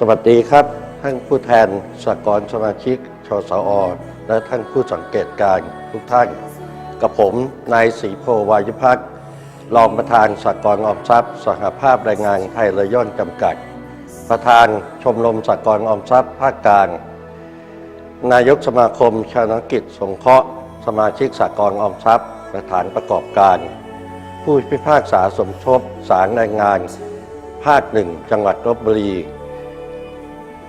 สวัสดีครับ ท่านผู้แทนสากลสมาชิก ชสอ และท่านผู้สังเกตการทุกท่าน กับผมนายศรีโพวายุพักรองประธานสากลออมทรัพย์ สหภาพแรงงานไทยระย่อนจำกัด ประธานชมรมสากลออมทรัพย์ภาคกลาง นายกสมาคมชาวนกิจสงเคราะห์ สมาชิกสากลออมทรัพย์ประธานประกอบการ ผู้พิพากษาสมทบสารแรงงาน ภาคหนึ่งจังหวัดลบบุรี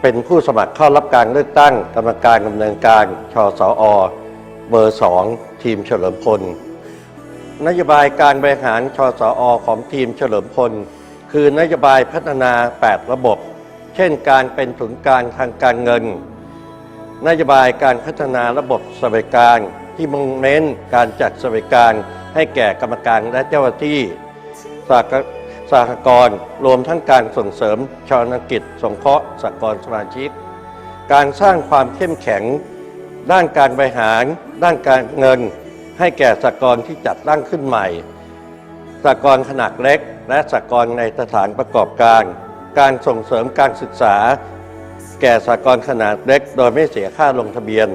เป็นผู้สมัครเข้ารับการเลือกตั้งกรรมการดำเนินการชสอ เบอร์ 2 ทีมเฉลิมพล นโยบายการบริหารชสอ ของทีมเฉลิมพล คือนโยบายพัฒนา 8 ระบบ เช่นการเป็นศูนย์กลางทางการเงิน นโยบายการพัฒนาระบบสวัสดิการที่มุ่งเน้นการจัดสวัสดิการให้แก่กรรมการและเจ้าหน้าที่สหก สหกรณ์รวมทั้งการส่งเสริมชาวนกิจสงเคราะห์สหกรณ์สมาชิก การสร้างความเข้มแข็ง ด้านการบริหาร ด้านการเงิน ให้แก่สหกรณ์ที่จัดตั้งขึ้นใหม่สหกรณ์ขนาดเล็ก และสหกรณ์ในสถานประกอบการ การส่งเสริมการศึกษา แก่สหกรณ์ขนาดเล็ก โดยไม่เสียค่าลงทะเบียน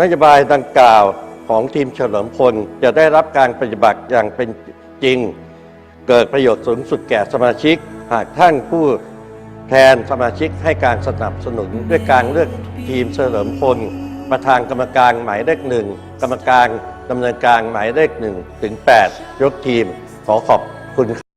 นโยบายดังกล่าวของทีมเฉลิมพลจะได้รับการปฏิบัติอย่างเป็นจริง เกิดประโยชน์สูงสุดแก่สมาชิก หากท่านผู้แทนสมาชิกให้การสนับสนุนด้วยการเลือกทีมเฉลิมพลประธานกรรมการหมายเลขหนึ่งกรรมการดำเนินการหมายเลขหนึ่งถึง8ยกทีมขอขอบคุณ